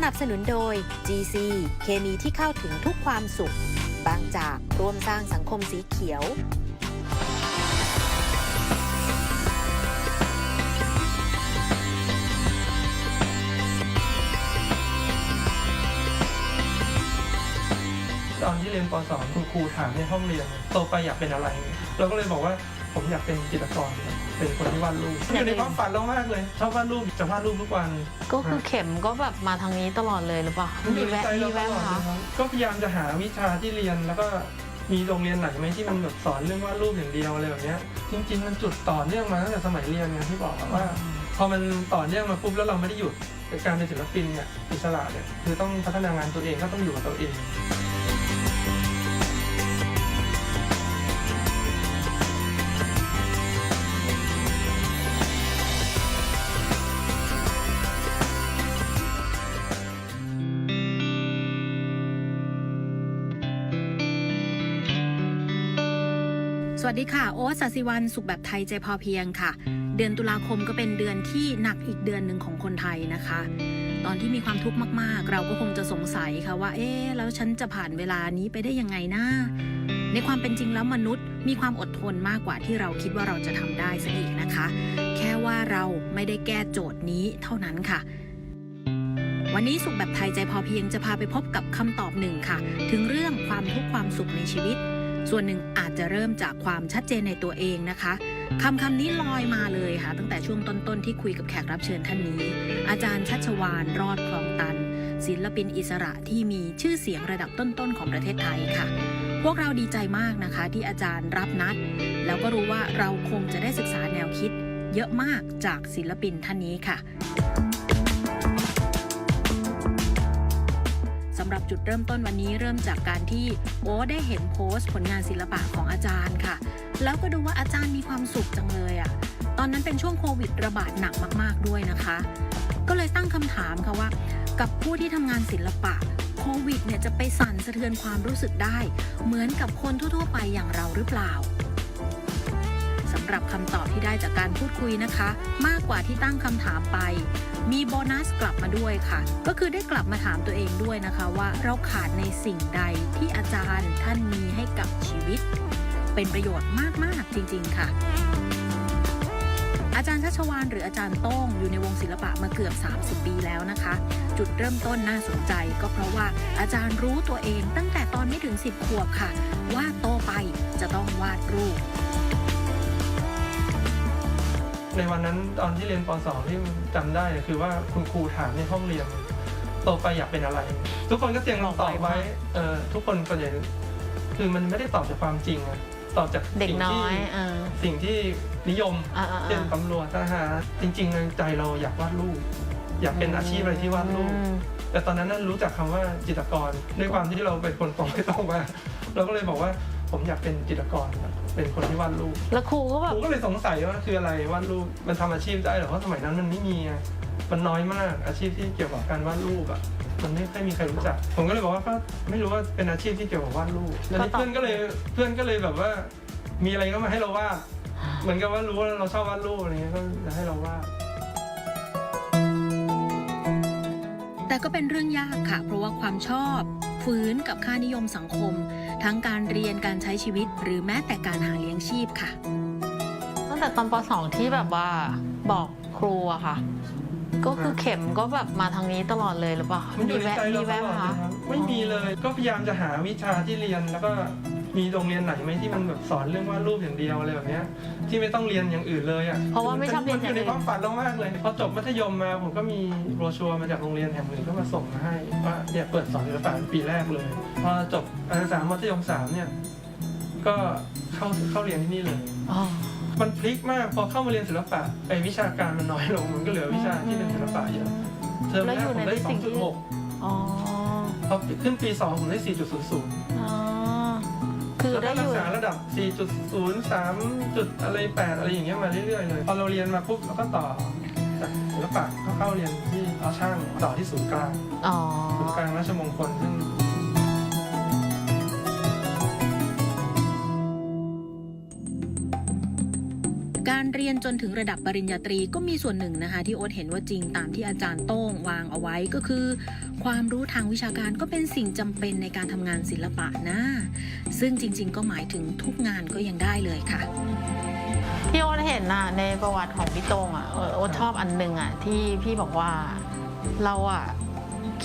สนับสนุนโดย GC เคมีที่เข้าถึงทุกความสุข บางจากร่วมสร้างสังคมสีเขียว ตอนที่เรียนป .2 คุณครูถามในห้องเรียนโตไปอยากเป็นอะไร เราก็เลยบอกว่า ผมอยากเป็นจิตรกรเป็นคนที่วาดรูปอยู่ในความฝันเรามากเลย ชอบวาดรูปจะวาดรูปทุกวันก็คือเข็มก็แบบมาทางนี้ตลอดเลยหรือเปล่ามันอมียู่ในแวะใจมีเราตแวะลอดมาเลยครับก็พยายามจะหาวิชาที่เรียนแล้วก็มีโรงเรียนไหนไหมที่มันแบบสอนเรื่องวาดรูปอย่างเดียวอะไรแบบเนี้ยจริง ๆ มันจุดต่อเนื่องมาตั้งแต่สมัยเรียนไงที่บอกอะว่า พอมันต่อเนื่องมาปุ๊บแล้วเราไม่ได้หยุดการเป็นศิลปินเนี่ยอิสระเนี่ยคือต้องพัฒนางานตัวเองก็ต้องอยู่กับตัวเอง วัสดีค่ะ โอ๊ตสัสิวันสุขแบบไทยใจพอเพียงค่ะ เดือนตุลาคมก็เป็นเดือนที่หนักอีกเดือนหนึ่งของคนไทยนะคะ ตอนที่มีความทุกข์มากๆ เราก็คงจะสงสัยค่ะว่า เอ๊ะแล้วฉันจะผ่านเวลานี้ไปได้ยังไงนะในความเป็นจริงแล้วมนุษย์มีความอดทนมากกว่าที่เราคิดว่าเราจะทำได้ซะอีกนะคะ แค่ว่าเราไม่ได้แก้โจทย์นี้เท่านั้นค่ะวันนี้สุขแบบไทยใจพอเพียงจะพาไปพบกับคำตอบหนึ่งค่ะ ถึงเรื่องความทุกข์ความสุขในชีวิต ส่วนหนึ่งอาจจะเริ่มจากความชัดเจนในตัวเองนะคะคำคำนี้ลอยมาเลยค่ะ ตั้งแต่ช่วงต้นๆที่คุยกับแขกรับเชิญท่านนี้ อาจารย์ชัชวานรอดคลองตัน ศิลปินอิสระที่มีชื่อเสียงระดับต้นๆของประเทศไทยค่ะ พวกเราดีใจมากนะคะ ที่อาจารย์รับนัด แล้วก็รู้ว่าเราคงจะได้ศึกษาแนวคิด เยอะมากจากศิลปินท่านนี้ค่ะำหรับจุดเริ่มต้นวันนี้เริ่มจากการที่โอ้ได้เห็นโพสต์ผลงานศิลปะของอาจารย์ค่ะ แล้วก็ดูว่าอาจารย์มีความสุขจังเลยอะ่ะตอนนั้นเป็นช่วงโควิดระบาดหนักมาก ๆ ด้วยนะคะ ก็เลยตั้งคำถามค่ะว่า กับผู้ที่ทำงานศิลปะโควิดเนี่ยจะไปสั่นสะเทือนความรู้สึกได้ เหมือนกับคนทั่ว ๆ ไปอย่างเราหรือเปล่าสำหรับคำตอบที่ได้จากการพูดคุยนะคะ มากกว่าที่ตั้งคำถามไป มีโบนัสกลับมาด้วยค่ะ ก็คือได้กลับมาถามตัวเองด้วยนะคะว่าเราขาดในสิ่งใดที่อาจารย์ท่านมีให้กับชีวิต เป็นประโยชน์มาก ๆ จริง ๆ ค่ะอาจารย์ชัชวานหรืออาจารย์โต้งอยู่ในวงศิลปะมาเกือบ 30 ปีแล้วนะคะ จุดเริ่มต้นน่าสนใจ ก็เพราะว่าอาจารย์รู้ตัวเองตั้งแต่ตอนไม่ถึง 10 ขวบค่ะ ว่าโตไปจะต้องวาดรูป ในวันนั้นตอนที่เรียนป .2 ที่จำได้เนี่ยคือว่าคุณครูถามในห้องเรียนโตไปอยากเป็นอะไร ทุกคนก็เตรียมคำตอบไว้เออทุกคนส่วนใหญ่คือมันไม่ได้ตอบจากความจริงอะตอบจากเด็กสิ่งน้อที่ยเออสิ่งที่นิยม อ่าอ่าเช่นตำรวจทหารจริงๆในใจเราอยากวาดรูปอยากเป็นอาชีพอะไรที่วาดรูปแต่ตอนนั้นน่ะรู้จักคำว่าจิตรกร ด้วยความที่เราเป็นคนตรงไปตรงมาเราก็เลยบอกว่า ผมอยากเป็นจิตรกรครับเป็นคนที่วาดรูปแล้วครูก็แบผบมก็เลยสงสัยว่าคืออะไรวาดรูปมันทำอาชีพได้เหรอเพราะสมัยนั้นมันไม่มีไงมันน้อยมากอาชีพที่เกี่ยวกับการวาดรูปอะมันไม่ค่อยมีใครรู้จัก ผมก็เลยบอกว่าก็ไม่รู้ว่าเป็นอาชีพที่เกี่ยวกับวาดรูปแล้วนี่เพื่อนก็เลยเพื่อนก็เลยแบบว่า มีอะไรก็มาให้เราวาดเหมือนกับว่ารู้ว่าเราชอบวาดรูปอะไรเงี้ยก็จะให้เราวาด แต่ก็เป็นเรื่องยากค่ะ เพราะว่าความชอบฝืนกับค่านิยมสังคม ทั้งการเรียนการใช้ชีวิต หรือแม้แต่การหาเลี้ยงชีพค่ะ ตั้งแต่ตอนป .2 ที่แบบว่าบอกครูอะค่ะ ก็คือเข็มก็แบบมาทางนี้ตลอดเลยหรือเปล่า มันอยู่ในแวะใจมีเราตแวะลอดมาเลยครับไม่มีเลยก็พยายามจะหาวิชาที่เรียนแล้วก็ มีโรงเรียนไหนไหมที่มันแบบสอนเรื่องวาดรูปอย่างเดียวอะไรแบบเนี้ยที่ไม่ต้องเรียนอย่างอื่นเลยอะเพราะว่าไม่ชอบเรียนมัอยู่ในอย่างอื่นความฝันเรามากเลยพอจบมัธยมมาผมก็มีโบรชัวร์มาจากโรงเรียนแห่งหนึ่งก็มาส่งมาให้ว่าเนี่ยเปิดสอนศิลปะปีแรกเลย พอจบอาสามมัธยมสามเนี่ยก็เข้าเข้าเรียนที่นี่เลย อ๋อ มันพลิกมากพอเข้ามาเรียนศิลปะไอ้วิชาการมันน้อยลงมันก็เหลือวิชาที่เป็นศิลปะเยอะเทอมแรกผมได้สองจุดหกอ๋อ พอขึ้นปี2ผมได้ 4.00 อ๋อคือแล้วได้ก็อรักยู่ษาระดับ 4.0 3จุดอะไร8อะไรอย่างเงี้ยมาเรื่อยๆเลย พอเราเรียนมาปุ๊บเราก็ต่อจากศิลปะก็เข้าเรียนที่เอาช่างต่อที่ศูนย์กลางอ๋อ ศูนย์กลางราชมงคลซึ่ง การเรียนจนถึงระดับปริญญาตรีก็มีส่วนหนึ่งนะคะ ที่โอ๊ตเห็นว่าจริงตามที่อาจารย์โต้งวางเอาไว้ก็คือ ความรู้ทางวิชาการก็เป็นสิ่งจำเป็นในการทำงานศิลปะนะ ซึ่งจริง ๆ ก็หมายถึงทุกงานก็ยังได้เลยค่ะที่โอ๊ตเห็นนะในประวัติของพี่โตงอะโอ๊ตชอบอันหนึ่งอะที่พี่บอกว่าเราอะ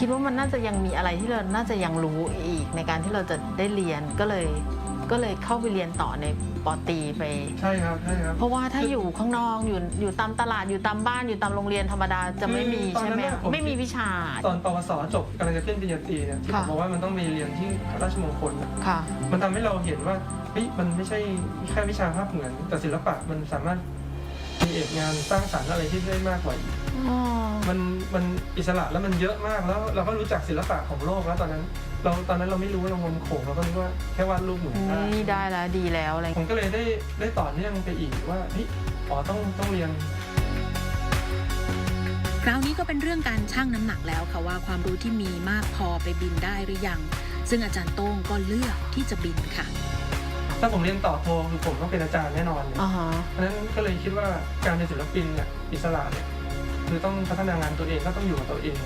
คิดว่ามันน่าจะยังมีอะไรที่เราน่าจะยังรู้อีกในการที่เราจะได้เรียนก็เลย ก็เลยเข้าไปเรียนต่อในปอตรีไป ใช่ครับใช่ครับเพราะว่าถ้าอยู่ข้างนอกอยู่อยู่ตามตลาดอยู่ตามบ้านอยู่ตามโรงเรียนธรรมดาจะไม่มีคือตอนใช่นั้นไหมน่ะผมไม่มีวิชา ตอนปวสจบกำลังจะขึ้นปริญญาตรีเนี่ยที่ผค่ะมบอกว่ามันต้องไปเรียนที่ราชมงคลอะค่ะ มันทำให้เราเห็นว่าเฮ้ยมันไม่ใช่แค่วิชาภาพเหมือนแต่ศิลปะมันสามารถมีเอกงานสร้างสรรค์อะไรที่ได้มากกว่าอีก อ๋อมันมันอิสระแล้วมันเยอะมากแล้ว เราก็รู้จักศิลปะของโลกแล้วตอนนั้น เราตอนนั้นเราไม่รู้ว่าเรางมโขงเราก็นึกว่าแค่วาดรูปเหมือนได้นี่ได้แล้วดีแล้วอะไรผมก็เลยได้ได้ต่อเนื่องไปอีกว่าเฮ้ยอ๋อต้องต้องเรียน คราวนี้ก็เป็นเรื่องการชั่งน้ำหนักแล้วค่ะว่าความรู้ที่มีมากพอไปบินได้หรือยัง ซึ่งอาจารย์โต้งก็เลือกที่จะบินค่ะ ถ้าผมเรียนต่อโทคือผมต้องเป็นอาจารย์แน่นอนเลยอ่าฮะเพราะฉะนั้นก็เลยคิดว่าการเป็นศิลปินเนี่ยอิสระเนี่ย คือต้องพัฒนางานตัวเองก็ต้องอยู่กับตัวเอง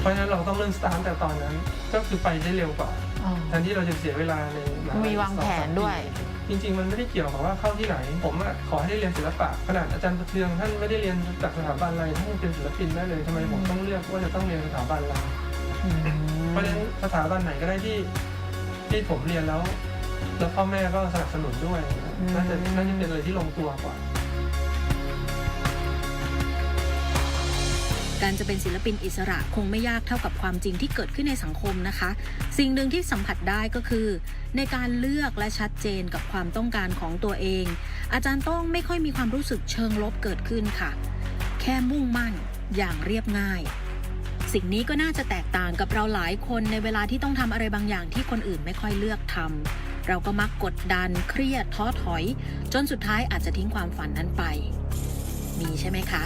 เพราะฉะนั้นเราต้องเริ่มสตาร์ทแต่ตอนนั้น ก็คือไปได้เร็วกว่าอ๋อ แทนที่เราจะเสียเวลาในหลัมีวางแผนด้วย จริง ๆ มันไม่ได้เกี่ยวกับว่าเข้าที่ไหน ผมอะขอให้ได้เรียนศิลปะขนาดอาจารย์ประเทืองท่านไม่ได้เรียนจากสถาบันอะไรท่านยังเป็นศิลปินได้เลยทำไมผมต้องเลือกว่าจะต้องเรียนสถาบันอะไร อืมเพราะฉะนั้นสถาบันไหนก็ได้ที่ที่ผมเรียนแล้ว แล้วพ่อแม่ก็สนับสนุนด้วยน่าจะน่าจะเป็นอะไรที่ลงตัวกว่า การจะเป็นศิลปินอิสระคงไม่ยากเท่ากับความจริงที่เกิดขึ้นในสังคมนะคะ สิ่งหนึ่งที่สัมผัสได้ก็คือ ในการเลือกและชัดเจนกับความต้องการของตัวเอง อาจารย์ต้องไม่ค่อยมีความรู้สึกเชิงลบเกิดขึ้นค่ะ แค่มุ่งมั่นอย่างเรียบง่าย สิ่งนี้ก็น่าจะแตกต่างกับเราหลายคนในเวลาที่ต้องทำอะไรบางอย่างที่คนอื่นไม่ค่อยเลือกทำเราก็มักกดดันเครียดท้อถอย จนสุดท้ายอาจจะทิ้งความฝันนั้นไป มีใช่ไหมคะ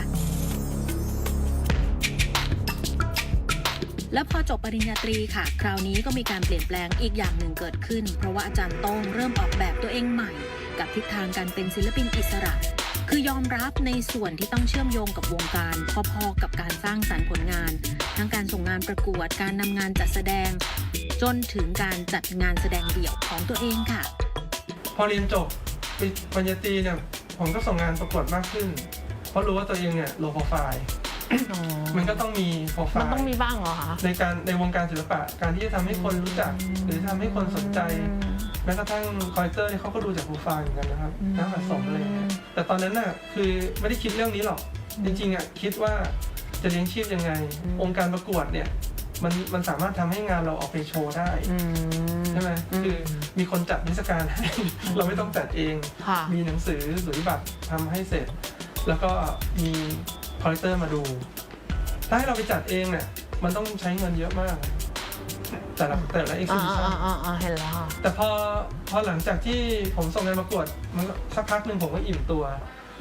แล้วพอจบปริญญาตรีค่ะ คราวนี้ก็มีการเปลี่ยนแปลงอีกอย่างหนึ่งเกิดขึ้น เพราะว่าอาจารย์โต้งเริ่มออกแบบตัวเองใหม่ กับทิศทางการเป็นศิลปินอิสระ คือยอมรับในส่วนที่ต้องเชื่อมโยงกับวงการ พอๆกับการสร้างสรรค์ผลงาน ทั้งการส่งงานประกวดการนำงานจัดแสดง จนถึงการจัดงานแสดงเดี่ยวของตัวเองค่ะ พอเรียนจบปริญญาตรีเนี่ยผมก็ส่งงานประกวดมากขึ้น เพราะรู้ว่าตัวเองเนี่ยโลโปรไฟล์ อ๋อมันก็ต้องมีโปรไฟมันล์ต้องมีบ้างเหรอคะในการในวงการศิลปะ การที่จะทำให้คนรู้จัก หรือทำให้คนสนใจ แม้กระทั่งคอลเลกเตอร์เนี่ยเขาก็ดูจากโปรไฟล์เหมือนกันนะครับอืมนักสะสมอะไรอย่างเงี้ยแต่ตอนนั้นน่ะคือไม่ได้คิดเรื่องนี้หรอก จริงๆอะคิดว่าจะเลี้ยงชีพยังไง องค์การประกวดเนี่ยมันมันสามารถทำให้งานเราออกไปโชว์ได้อืม ใช่ไหมอืม คือมีคนจัดเทศกาลให้ เราไม่ต้องจัดเอง ค่ะ มีหนังสือสุริบัตรทำให้เสร็จ แล้วก็มี คอลเลกเตอร์มาดู ถ้าให้เราไปจัดเองเนี่ยมันต้องใช้เงินเยอะมาก แต่ละแต่ละเอ็กซิอ่าบิชันอ่าอ่าอ่าเห็นแล้วค่ะแต่พอพอหลังจากที่ผมส่งงานประกวดมันก็สักพักหนึ่งผมก็อิ่มตัว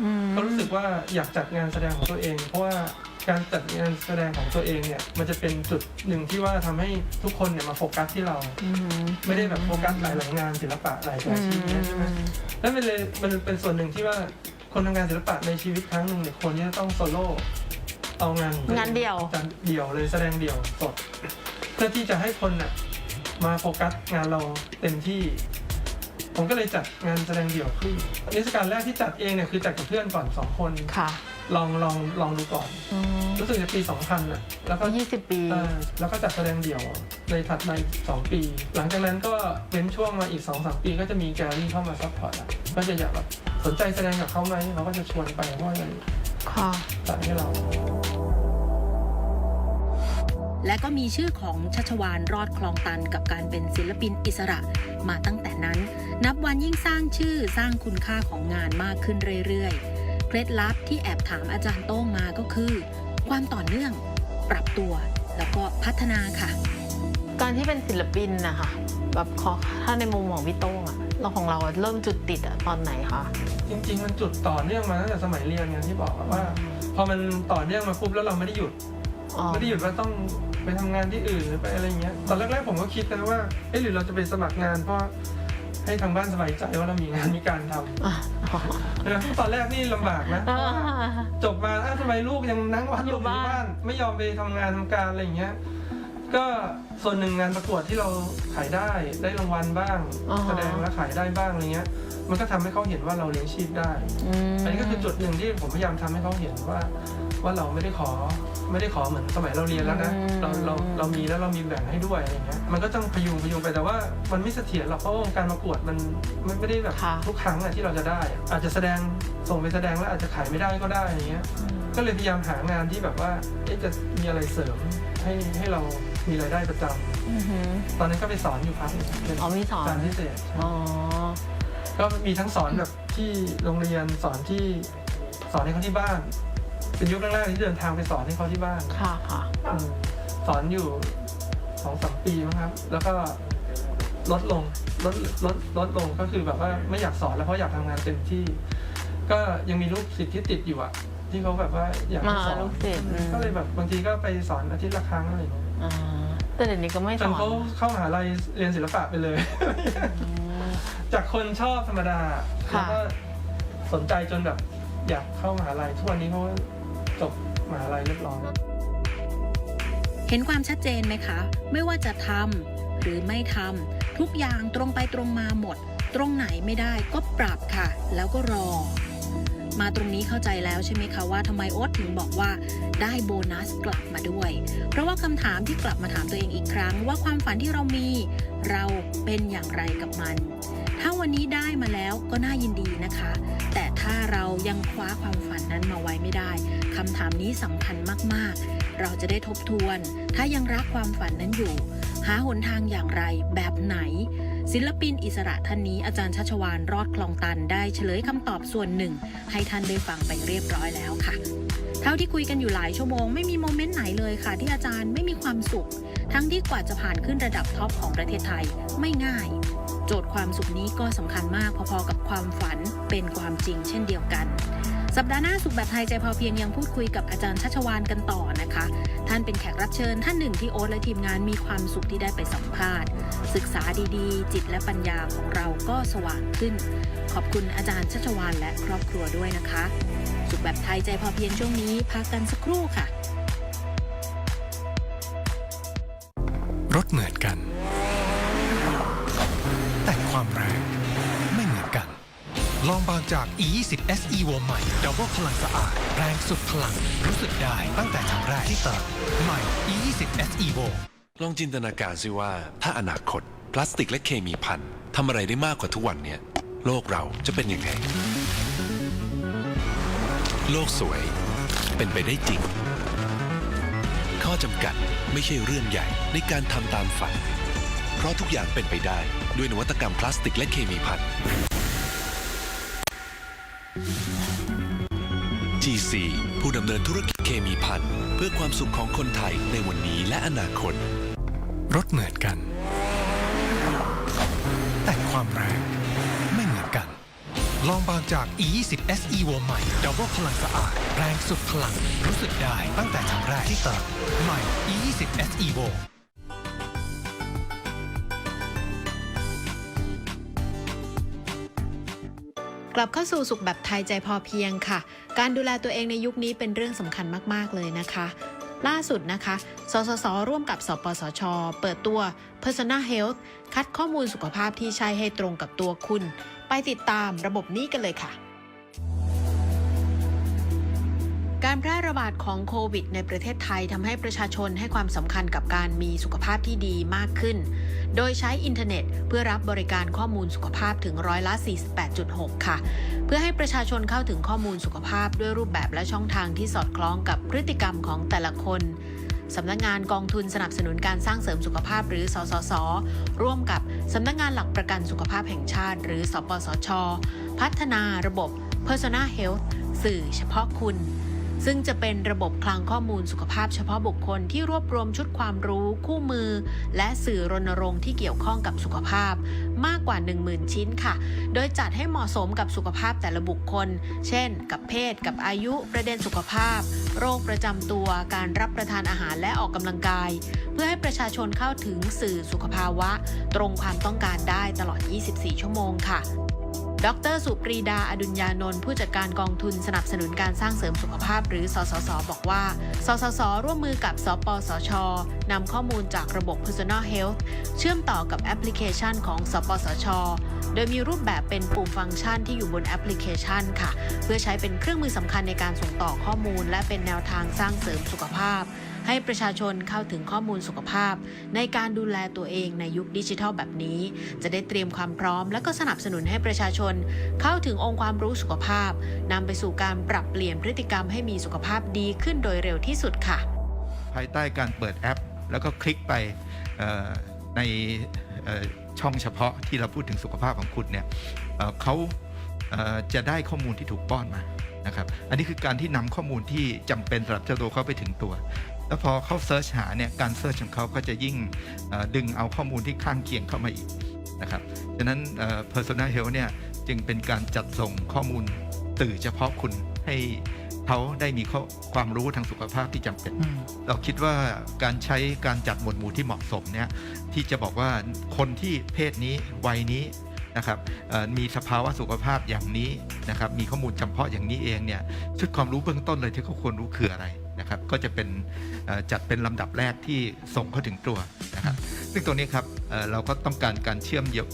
อืมก็รู้สึกว่าอยากจัดงานแสดงของตัวเอง เพราะว่าการจัดงานแสดงของตัวเองเนี่ย มันจะเป็นจุดหนึ่งที่ว่าทำให้ทุกคนเนี่ยมาโฟกัสที่เราอืมไม่ได้แบบโฟกัสหลายๆงานศิลปะหลายอาชีพเนี่ยใช่ไหมนั่นเป็นเลยมันเป็นส่วนหนึ่งที่ว่า คนทำงานศิลปะในชีวิตครั้งหนึ่งเนี่ยคนที่จะต้องโซโล่เอางานของตัวองานเดี่ยวจัดเดี่ยวเลยแสดงเดี่ยวสด เพื่อที่จะให้คนน่ะมาโฟกัสงานเราเต็มที่ ผมก็เลยจัดงานแสดงเดี่ยวขึ้นนิทรรศการแรกที่จัดเองเนี่ยคือจัดกับเพื่อนก่อนสองคนค่ะ ลองลองลองดูก่อนรู้สึกจะปี 2000น่ะแล้วก็ยี่สิบปี เออแล้วก็จัดแสดงเดี่ยวในถัดมาอีกสองปี หลังจากนั้นก็เว้นช่วงมาอีกสองสามปีก็จะมีแกลเลอรี่เข้ามาซัพพอร์ตอะก็จะอยากแบบสนใจแสดงกับเขาไหมเขาก็จะชวนไปว่าจะค่ะ จัดให้เรา และก็มีชื่อของชัชวานรอดคลองตันกับการเป็นศิลปินอิสระมาตั้งแต่นั้น นับวันยิ่งสร้างชื่อสร้างคุณค่าของงานมากขึ้นเรื่อยๆ เคล็ดลับที่แอบถามอาจารย์โต้งมาก็คือ ความต่อเนื่อง ปรับตัว แล้วก็พัฒนาค่ะ การที่เป็นศิลปินนะคะแบบขอถ้าในมุมของพี่โต้งอะเราของเราอะเริ่มจุดติดอะตอนไหนคะจริงๆมันจุดต่อเนื่องมาตั้งแต่สมัยเรียนอย่างที่บอกอะว่า พอมันต่อเนื่องมาปุ๊บแล้วเราไม่ได้หยุดอ๋อไม่ได้หยุดว่าต้อง ไปทำงานที่อื่นหรือไปอะไรเงี้ย ตอนแรกๆผมก็คิดนะว่า เอ๊ะหรือเราจะไปสมัครงานเพราะให้ทางบ้านสบายใจว่าเรามีงานมีการทอะำนะตอนแรกนี่ลำบากนะอ่าจบมาอ้าวทำไมลูกยังนั่งวัดอยู่อยู่บ้าบ้านนไม่ยอมไปทำงานทำการอะไรอย่างเงี้ย ก็ส่วนหนึ่งงานประกวดที่เราขายได้ได้รางวัลบ้างแสดงแล้วขายได้บ้างอะไรเงี้ย มันก็ทำให้เขาเห็นว่าเราเลี้ยงชีพได้มอันนี้ก็คือจุดหนึ่งที่ผมพยายามทำให้เขาเห็นว่า ว่าเราไม่ได้ขอไม่ได้ขอเหมือนสมัยเราเรียนแล้วนะ อืม เราเราเรามีแล้วเรามีแบ่งให้ด้วยอะไรเงี้ยมันก็ต้องพยุงพยุงไปแต่ว่ามันไม่เสถียรหรอกเพราะวงการประกวดมันมันไม่ได้แบบค่ะ ทุกครั้งอะที่เราจะได้อะอาจจะแสดงส่งไปแสดงแล้วอาจจะขายไม่ได้ก็ได้อย่างเงี้ย ก็เลยพยายามหางานที่แบบว่าเอ๊ะจะมีอะไรเสริมให้ให้เรา มีรายได้ประจำอือหือตอนนั้นก็ไปสอนอยู่พักหนึ่งเป็นอ๋อมีสอนการพิเศษอ๋อก็มีทั้งสอนแบบที่โรงเรียนสอนที่สอนให้เขาที่บ้าน เป็นยุคแรกๆที่เดินทางไปสอนให้เขาที่บ้าน ค่ะค่ะอืมสอนอยู่สองสามปีมั้งครับ แล้วก็ลดลงลดลดลดลงก็คือแบบว่าไม่อยากสอนแล้วเพราะอยากทำงานเต็มที่ ก็ยังมีลูกศิษย์ที่ติดอยู่อะที่เขาแบบว่าอยากมาให้สอนลูกศิษย์อืมก็เลยแบบบางทีก็ไปสอนอาทิตย์ละครั้งอะไรอย่างเงี้ย อ่าแต่เดี๋ยวนี้ก็ไม่จสนอนเขาเข้ามหาลัยเรียนศิลปะไปเลย อืม จากคนชอบธรรมดาค่ะ แล้วก็สนใจจนแบบ อยากเข้ามหาลัยทุกวันนี้เขาจบมหาลัยเรียบร้อยเห็นความชัดเจนไหมคะ ไม่ว่าจะทำหรือไม่ทำทุกอย่างตรงไปตรงมาหมด ตรงไหนไม่ได้ก็ปรับค่ะ แล้วก็รอ มาตรงนี้เข้าใจแล้วใช่ไหมคะว่าทำไมโอ๊ตถึงบอกว่าได้โบนัสกลับมาด้วย เพราะว่าคำถามที่กลับมาถามตัวเองอีกครั้ง ว่าความฝันที่เรามี เราเป็นอย่างไรกับมัน ถ้าวันนี้ได้มาแล้วก็น่ายินดีนะคะ แต่ถ้าเรายังคว้าความฝันนั้นมาไว้ไม่ได้คำถามนี้สำคัญมากๆ เราจะได้ทบทวน ถ้ายังรักความฝันนั้นอยู่ หาหนทางอย่างไรแบบไหน ศิลปินอิสระท่านนี้อาจารย์ชัชวานรอดคลองตันได้เฉลยคำตอบส่วนหนึ่ง ให้ท่านได้ฟังไปเรียบร้อยแล้วค่ะ เท่าที่คุยกันอยู่หลายชั่วโมงไม่มีโมเมนต์ไหนเลยค่ะ ที่อาจารย์ไม่มีความสุข ทั้งที่กว่าจะผ่านขึ้นระดับท็อปของประเทศไทยไม่ง่าย โจทย์ความสุขนี้ก็สำคัญมากพอๆกับความฝันเป็นความจริงเช่นเดียวกัน สัปดาห์หน้าสุขแบบไทยใจพอเพียงยังพูดคุยกับอาจารย์ชัชวานกันต่อนะคะ ท่านเป็นแขกรับเชิญท่านหนึ่งที่โอ๊ตและทีมงานมีความสุขที่ได้ไปสัมภาษณ์ ศึกษาดีๆ จิตและปัญญาของเราก็สว่างขึ้น ขอบคุณอาจารย์ชัชวานและครอบครัวด้วยนะคะ สุขแบบไทยใจพอเพียงช่วงนี้พักกันสักครู่ค่ะ รถเหมือนกัน ลองบางจาก E20 SE Evo ใหม่ดับเบิลพลังสะอาด แรงสุดพลัง รู้สึกได้ตั้งแต่ครั้งแรกที่เติมใหม่ E20 SE Evo ลองจินตนาการซิว่า ถ้าอนาคต พลาสติกและเคมีพันทำอะไรได้มากกว่าทุกวันเนี้ยโลกเราจะเป็นยังไง โลกสวย เป็นไปได้จริง ข้อจำกัดไม่ใช่เรื่องใหญ่ในการทำตามฝัน เพราะทุกอย่างเป็นไปได้ด้วยนวัตกรรมพลาสติกและเคมีพัน GC ผู้ดำเนินธุรกิจเคมีพันเพื่อความสุขของคนไทยในวันนี้และอนาคต รถเหมือนกัน แต่ความแรงไม่เหมือนกัน ลองบางจาก E20 SE Evo ใหม่ดับเบิลพลังสะอาด แรงสุดพลังรู้สึกได้ตั้งแต่ครั้งแรกที่เติมใหม่ E20 SE Evo กลับเข้าสู่สุขแบบไทยใจพอเพียงค่ะ การดูแลตัวเองในยุคนี้เป็นเรื่องสำคัญมาก ๆ เลยนะคะ ล่าสุดนะคะ สสส ร่วมกับ สปสช เปิดตัว Personal Health คัดข้อมูลสุขภาพที่ใช้ให้ตรงกับตัวคุณ ไปติดตามระบบนี้กันเลยค่ะ การแพร่ระบาดของโควิดในประเทศไทยทำให้ประชาชนให้ความสำคัญกับการมีสุขภาพที่ดีมากขึ้น โดยใช้อินเทอร์เน็ต เพื่อรับบริการข้อมูลสุขภาพถึงร้อยละ 48.6 ค่ะ เพื่อให้ประชาชนเข้าถึงข้อมูลสุขภาพด้วยรูปแบบและช่องทางที่สอดคล้องกับพฤติกรรมของแต่ละคนสำนักงานกองทุนสนับสนุนการสร้างเสริมสุขภาพหรือ สสส ร่วมกับสำนักงานหลักประกันสุขภาพแห่งชาติ หรือ สปสช พัฒนาระบบ Persona Health สื่อเฉพาะคุณ ซึ่งจะเป็นระบบคลังข้อมูลสุขภาพเฉพาะบุคคลที่รวบรวมชุดความรู้คู่มือ และสื่อรณรงค์ที่เกี่ยวข้องกับสุขภาพ มากกว่า 10,000 ชิ้นค่ะ โดยจัดให้เหมาะสมกับสุขภาพแต่ละบุคคล เช่น กับเพศ กับอายุ ประเด็นสุขภาพ โรคประจำตัว การรับประทานอาหารและออกกำลังกาย เพื่อให้ประชาชนเข้าถึงสื่อสุขภาวะ ตรงความต้องการได้ตลอด 24 ชั่วโมงค่ะ ดรสุปรีดาอดุญญานนท์ผู้จัดการกองทุนสนับสนุนการสร้างเสริมสุขภาพ หรือสสส บอกว่า สสส ร่วมมือกับสปสชนำข้อมูลจากระบบ Personal Health เชื่อมต่อกับแอปพลิเคชันของสปสช โดยมีรูปแบบเป็นปุ่มฟังก์ชันที่อยู่บนแอปพลิเคชันค่ะ เพื่อใช้เป็นเครื่องมือสำคัญในการส่งต่อข้อมูล และเป็นแนวทางสร้างเสริมสุขภาพ ให้ประชาชนเข้าถึงข้อมูลสุขภาพ ในการดูแลตัวเองในยุคดิจิทัลแบบนี้ จะได้เตรียมความพร้อม และก็สนับสนุนให้ประชาชน เข้าถึงองค์ความรู้สุขภาพนำไปสู่การปรับเปลี่ยนพฤติกรรมให้มีสุขภาพดีขึ้นโดยเร็วที่สุดค่ะ ภายใต้การเปิดแอป แล้วก็คลิกไปในช่องเฉพาะที่เราพูดถึงสุขภาพของคุณเนี่ยเขาจะได้ข้อมูลที่ถูกป้อนมานะครับ อันนี้คือการที่นำข้อมูลที่จำเป็นสำหรับเจ้าตัวเข้าไปถึงตัว แล้วพอเขาเซิร์ชหาเนี่ยการเซิร์ชของเขาก็จะยิ่งเอ่อดึงเอาข้อมูลที่ข้างเคียงเข้ามาอีกนะครับฉะนั้นเอ่อ personal health เนี่ยจึงเป็นการจัดส่งข้อมูลสื่อเฉพาะคุณให้เขาได้มีข้อความรู้ทางสุขภาพที่จำเป็น เราคิดว่าการใช้การจัดหมวดหมู่ที่เหมาะสมเนี่ยที่จะบอกว่าคนที่เพศนี้วัยนี้นะครับเอ่อมีสภาวะสุขภาพอย่างนี้นะครับมีข้อมูลจำเพาะอย่างนี้เองเนี่ยชุดความรู้เบื้องต้นเลยที่เขาควรรู้คืออะไร นะครับก็จะเป็นเอ่อจัดเป็นลำดับแรกที่ส่งเข้าถึงตัวนะครับซึ่งตัวนี้ครับเอ่อเราก็ต้องการการเชื่อมโยง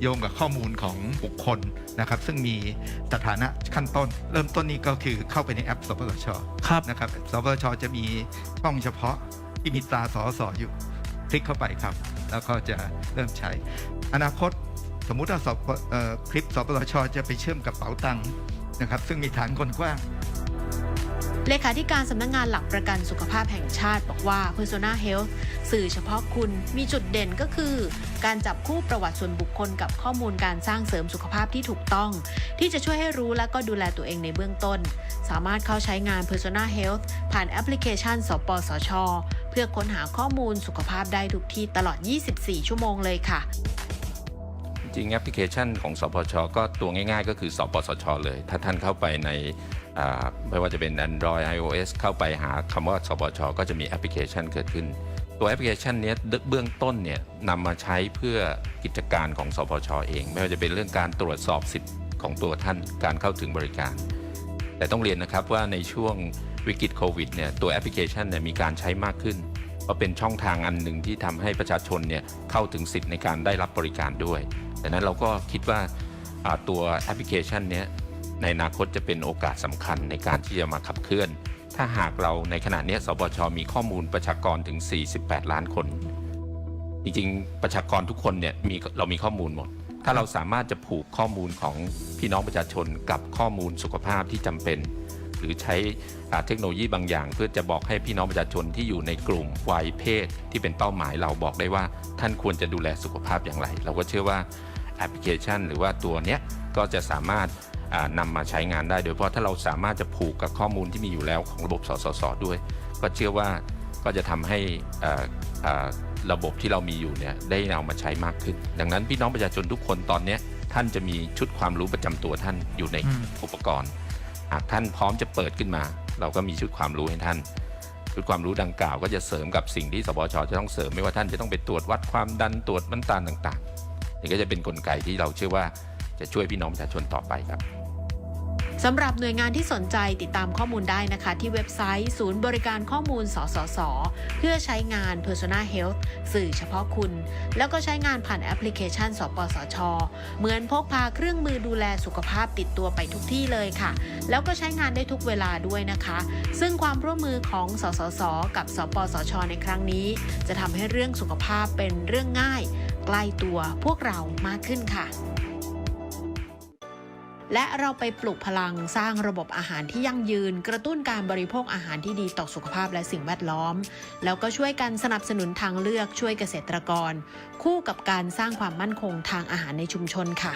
โยงกับข้อมูลของบุคคลนะครับ ซึ่งมีสถานะขั้นต้น เริ่มต้นนี้ก็คือเข้าไปในแอปสปสชครับนะครับสปชจะมีช่องเฉพาะที่มีตราสอสออยู่คลิกเข้าไปครับ แล้วก็จะเริ่มใช้ อนาคตสมมุติว่าสปเอ่อคลิปสปสชจะไปเชื่อมกับเป๋าตังค์นะครับ ซึ่งมีฐานคนกว้าง เลขาธิการสำนักงงานหลักประกันสุขภาพแห่งชาติบอกว่า Persona Health สื่อเฉพาะคุณมีจุดเด่นก็คือ การจับคู่ประวัติส่วนบุคคลกับข้อมูลการสร้างเสริมสุขภาพที่ถูกต้อง ที่จะช่วยให้รู้และก็ดูแลตัวเองในเบื้องต้น สามารถเข้าใช้งาน Persona Health ผ่านแอปพลิเคชัน สปสช เพื่อค้นหาข้อมูลสุขภาพได้ทุกที่ตลอด 24 ชั่วโมงเลยค่ะจริงแอปพลิเคชันของสปชก็ตัวง่ายๆ ก็คือสปสชเลย ถ้าท่านเข้าไปใน ไม่ว่าจะเป็น Android iOS เข้าไปหาคำว่าสปชก็จะมีแอปพลิเคชันเกิดขึ้น ตัวแอปพลิเคชันนี้เบื้องต้นเนี่ยนำมาใช้เพื่อกิจการของสปชเอง ไม่ว่าจะเป็นเรื่องการตรวจสอบสิทธิ์ของตัวท่านการเข้าถึงบริการ แต่ต้องเรียนนะครับว่าในช่วงวิกฤตโควิดเนี่ยตัวแอปพลิเคชันเนี่ยมีการใช้มากขึ้นเพราะเป็นช่องทางอันหนึ่งที่ทำให้ประชาชนเนี่ยเข้าถึงสิทธิ์ในการได้รับบริการด้วยดังนั้นเราก็คิดว่าอ่าตัวแอปพลิเคชันเนี้ย ในอนาคตจะเป็นโอกาสสำคัญในการที่จะมาขับเคลื่อน ถ้าหากเราในขณะนี้สบชมีข้อมูลประชากรถึง 48 ล้านคน จริงๆ ประชากรทุกคนเนี่ยมีเรามีข้อมูลหมด ถ้าเราสามารถจะผูกข้อมูลของพี่น้องประชาชนกับข้อมูลสุขภาพที่จำเป็น หรือใช้เทคโนโลยีบางอย่าง เพื่อจะบอกให้พี่น้องประชาชนที่อยู่ในกลุ่มวัยเพศ ที่เป็นเป้าหมายเราบอกได้ว่า ท่านควรจะดูแลสุขภาพอย่างไร เราก็เชื่อว่าแอปพลิเคชัน หรือว่าตัวเนี้ยก็จะสามารถ นำมาใช้งานได้ โดยเฉพาะถ้าเราสามารถจะผูกกับข้อมูลที่มีอยู่แล้วของระบบสสสด้วย ก็เชื่อว่าก็จะทำให้อ่าอ่าระบบที่เรามีอยู่เนี่ยได้เอามาใช้มากขึ้น ดังนั้นพี่น้องประชาชนทุกคนตอนเนี้ยท่านจะมีชุดความรู้ประจำตัวท่านอยู่ในอืมอุปกรณ์หากท่านพร้อมจะเปิดขึ้นมา เราก็มีชุดความรู้ให้ท่าน ชุดความรู้ดังกล่าวก็จะเสริมกับสิ่งที่สบชจะต้องเสริมไม่ว่าท่านจะต้องไปตรวจวัดความดันตรวจน้ำตาลต่างๆนี่ก็จะเป็นกลไกที่เราเชื่อว่าจะช่วยพี่น้องประชาชนต่อไปครับ สำหรับหน่วยงานที่สนใจติดตามข้อมูลได้นะคะ ที่เว็บไซต์ ศูนย์บริการข้อมูล สสส เพื่อใช้งาน Persona Health สื่อเฉพาะคุณ แล้วก็ใช้งานผ่านแอปพลิเคชัน สปสช เหมือนพกพาเครื่องมือดูแลสุขภาพติดตัวไปทุกที่เลยค่ะ แล้วก็ใช้งานได้ทุกเวลาด้วยนะคะ ซึ่งความร่วมมือของ สสส กับ สปสช ในครั้งนี้ จะทำให้เรื่องสุขภาพเป็นเรื่องง่าย ใกล้ตัวพวกเรามากขึ้นค่ะ และเราไปปลุกพลังสร้างระบบอาหารที่ยั่งยืน กระตุ้นการบริโภคอาหารที่ดีต่อสุขภาพและสิ่งแวดล้อม แล้วก็ช่วยกันสนับสนุนทางเลือกช่วยเกษตรกร คู่กับการสร้างความมั่นคงทางอาหารในชุมชนค่ะ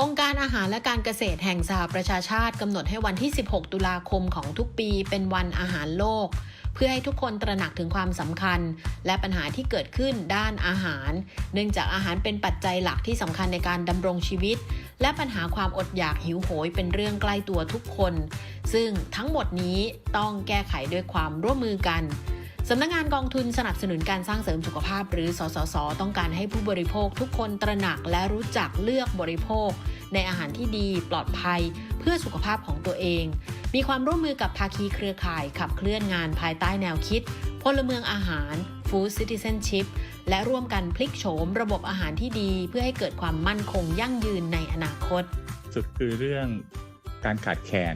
องค์การอาหารและการเกษตรแห่งสหประชาชาติกำหนดให้วันที่ 16 ตุลาคมของทุกปีเป็นวันอาหารโลก เพื่อให้ทุกคนตระหนักถึงความสำคัญ และปัญหาที่เกิดขึ้นด้านอาหาร เนื่องจากอาหารเป็นปัจจัยหลักที่สำคัญในการดำรงชีวิต และปัญหาความอดอยากหิวโหยเป็นเรื่องใกล้ตัวทุกคน ซึ่งทั้งหมดนี้ต้องแก้ไขด้วยความร่วมมือกันสำนักงานกองทุนสนับสนุนการสร้างเสริมสุขภาพ หรือสสส ต้องการให้ผู้บริโภคทุกคนตระหนักและรู้จักเลือกบริโภค ในอาหารที่ดีปลอดภัย เพื่อสุขภาพของตัวเอง มีความร่วมมือกับภาคีเครือข่ายขับเคลื่อนงานภายใต้แนวคิด พลเมืองอาหาร Food Citizenship และร่วมกันพลิกโฉมระบบอาหารที่ดีเพื่อให้เกิดความมั่นคงยั่งยืนในอนาคต สุดคือเรื่องการขาดแคลน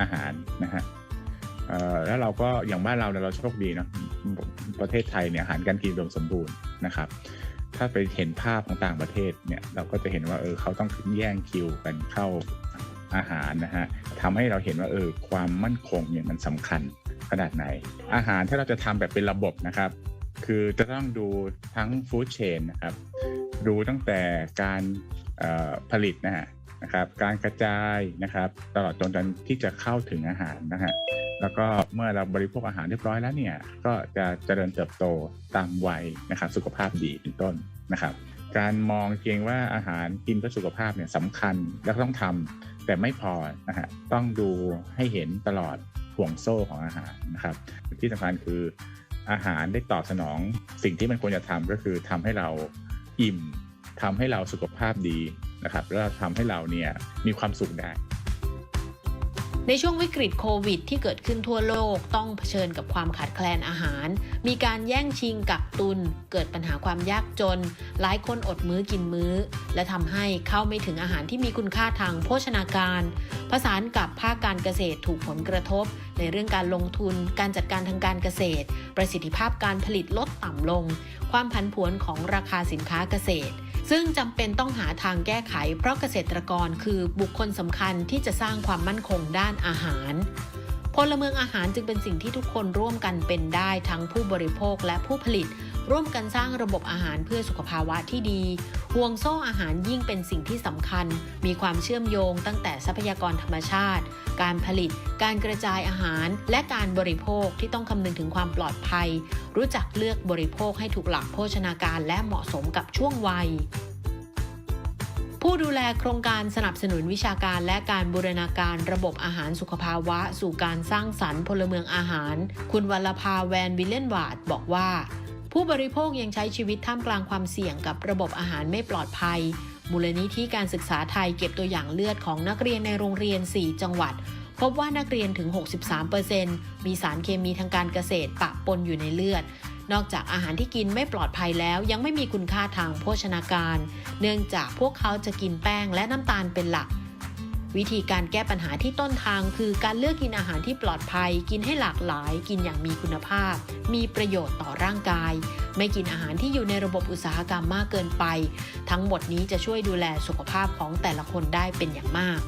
อาหารนะฮะแล้วเราก็อย่างบ้านเราเราโชคดีเนาะประเทศไทยเนี่ยอาหารการกินอุดมสมบูรณ์นะครับ ถ้าไปเห็นภาพของต่างประเทศเนี่ยเราก็จะเห็นว่าเออเขาต้องแย่งคิวกันเข้าอาหารนะฮะทำให้เราเห็นว่าเออความมั่นคงเนี่ยมันสำคัญขนาดไหน อาหารถ้าเราจะทำแบบเป็นระบบนะครับ คือจะต้องดูทั้งฟู้ดเชนนะครับ ดูตั้งแต่การผลิตนะฮะนะครับ การกระจายนะครับ ตลอดจนจนที่จะเข้าถึงอาหารนะฮะ แล้วก็เมื่อเราบริโภคอาหารเรียบร้อยแล้วเนี่ยก็จะเจริญเติบโตตามวัยนะครับสุขภาพดีเป็นต้นนะครับ การมองเพียงว่าอาหารกินเพื่อสุขภาพเนี่ยสำคัญและต้องทำแต่ไม่พอนะฮะต้องดูให้เห็นตลอดห่วงโซ่ของอาหารนะครับ ที่สำคัญคืออาหารได้ตอบสนองสิ่งที่มันควรจะทำก็คือทำให้เราอิ่มทำให้เราสุขภาพดีนะครับแล้วทำให้เราเนี่ยมีความสุขได้ ในช่วงวิกฤตโควิดที่เกิดขึ้นทั่วโลกต้องเผชิญกับความขาดแคลนอาหาร มีการแย่งชิงกักตุน เกิดปัญหาความยากจน หลายคนอดมื้อกินมื้อ และทำให้เข้าไม่ถึงอาหารที่มีคุณค่าทางโภชนาการ ผสานกับภาคการเกษตรถูกผลกระทบ ในเรื่องการลงทุน การจัดการทางการเกษตร ประสิทธิภาพการผลิตลดต่ำลง ความผันผวนของราคาสินค้าเกษตร ซึ่งจำเป็นต้องหาทางแก้ไข เพราะเกษตรกรคือบุคคลสำคัญที่จะสร้างความมั่นคงด้านอาหารพลเมืองอาหารจึงเป็นสิ่งที่ทุกคนร่วมกันเป็นได้ทั้งผู้บริโภคและผู้ผลิต ร่วมกันสร้างระบบอาหารเพื่อสุขภาวะที่ดี ห่วงโซ่อาหารยิ่งเป็นสิ่งที่สำคัญ มีความเชื่อมโยงตั้งแต่ทรัพยากรธรรมชาติ การผลิต การกระจายอาหาร และการบริโภคที่ต้องคำนึงถึงความปลอดภัย รู้จักเลือกบริโภคให้ถูกหลักโภชนาการและเหมาะสมกับช่วงวัยผู้ดูแลโครงการสนับสนุนวิชาการและการบูรณาการระบบอาหารสุขภาวะ สู่การสร้างสรรค์พลเมืองอาหาร คุณวัลภาแวนวิลเลนวาดบอกว่า ผู้บริโภคยังใช้ชีวิตท่ามกลางความเสี่ยงกับระบบอาหารไม่ปลอดภัย มูลนิธิการศึกษาไทยเก็บตัวอย่างเลือดของนักเรียนในโรงเรียน 4 จังหวัด พบว่านักเรียนถึง 63%มีสารเคมีทางการเกษตรปะปนอยู่ในเลือดนอกจากอาหารที่กินไม่ปลอดภัยแล้วยังไม่มีคุณค่าทางโภชนาการ เนื่องจากพวกเขาจะกินแป้งและน้ำตาลเป็นหลัก วิธีการแก้ปัญหาที่ต้นทาง คือการเลือกกินอาหารที่ปลอดภัย กินให้หลากหลาย กินอย่างมีคุณภาพ มีประโยชน์ต่อร่างกาย ไม่กินอาหารที่อยู่ในระบบอุตสาหกรรมมากเกินไป ทั้งหมดนี้จะช่วยดูแลสุขภาพของแต่ละคนได้เป็นอย่างมาก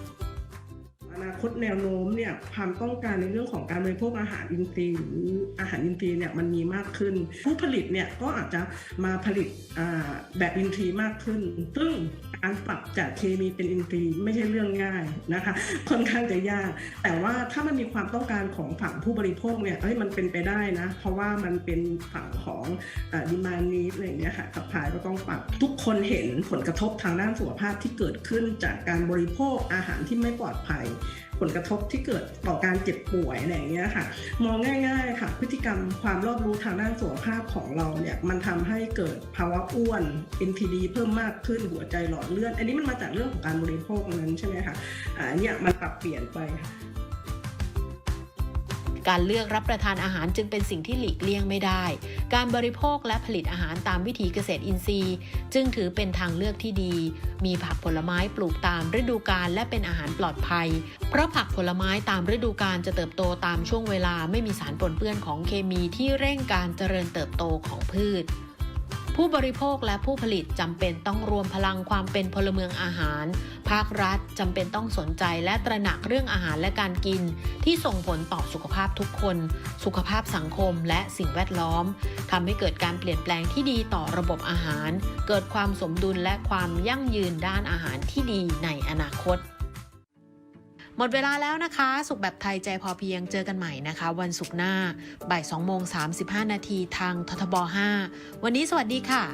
อนาคตแนวโน้มเนี่ยความต้องการในเรื่องของการบริโภคอาหารอินทรีย์หรืออาหารอินทรีย์เนี่ยมันมีมากขึ้น ผู้ผลิตเนี่ยก็อาจจะมาผลิตแบบอินทรีย์มากขึ้น ซึ่งการปรับจากเคมีเป็นอินทรีย์ไม่ใช่เรื่องง่ายนะคะค่อนข้างจะยาก แต่ว่าถ้ามันมีความต้องการของฝั่งผู้บริโภคเนี่ยเอ้ยมันเป็นไปได้นะ เพราะว่ามันเป็นฝั่งของดิมานีอะไรอย่างเงี้ยค่ะกับขายก็ต้องปรับทุกคนเห็นผลกระทบทางด้านสุขภาพที่เกิดขึ้นจากการบริโภคอาหารที่ไม่ปลอดภัยผลกระทบที่เกิดต่อการเจ็บป่วยอะไรอย่างเงี้ยค่ะ มองง่าย ๆ ค่ะ พฤติกรรมความรอบรู้ทางด้านสุขภาพของเราเนี่ยมันทำให้เกิดภาวะอ้วน NTD เพิ่มมากขึ้นหัวใจหลอดเลือด อันนี้มันมาจากเรื่องของการบริโภคนั้นใช่ไหมคะอ่าเนี่ยมันปรับเปลี่ยนไปค่ะ การเลือกรับประทานอาหารจึงเป็นสิ่งที่หลีกเลี่ยงไม่ได้ การบริโภคและผลิตอาหารตามวิถีเกษตรอินทรีย์ จึงถือเป็นทางเลือกที่ดี มีผักผลไม้ปลูกตามฤดูกาลและเป็นอาหารปลอดภัย เพราะผักผลไม้ตามฤดูกาลจะเติบโตตามช่วงเวลาไม่มีสารปนเปื้อนของเคมีที่เร่งการเจริญเติบโตของพืช ผู้บริโภคและผู้ผลิตจำเป็นต้องรวมพลังความเป็นพลเมืองอาหาร ภาครัฐจำเป็นต้องสนใจและตระหนักเรื่องอาหารและการกิน ที่ส่งผลต่อสุขภาพทุกคน สุขภาพสังคมและสิ่งแวดล้อมทำให้เกิดการเปลี่ยนแปลงที่ดีต่อระบบอาหาร เกิดความสมดุลและความยั่งยืนด้านอาหารที่ดีในอนาคต หมดเวลาแล้วนะคะ สุขแบบไทยใจพอเพียงเจอกันใหม่นะคะ วันศุกร์หน้าบ่าย2โมง35 นาทีทางททบ 5 วันนี้สวัสดีค่ะ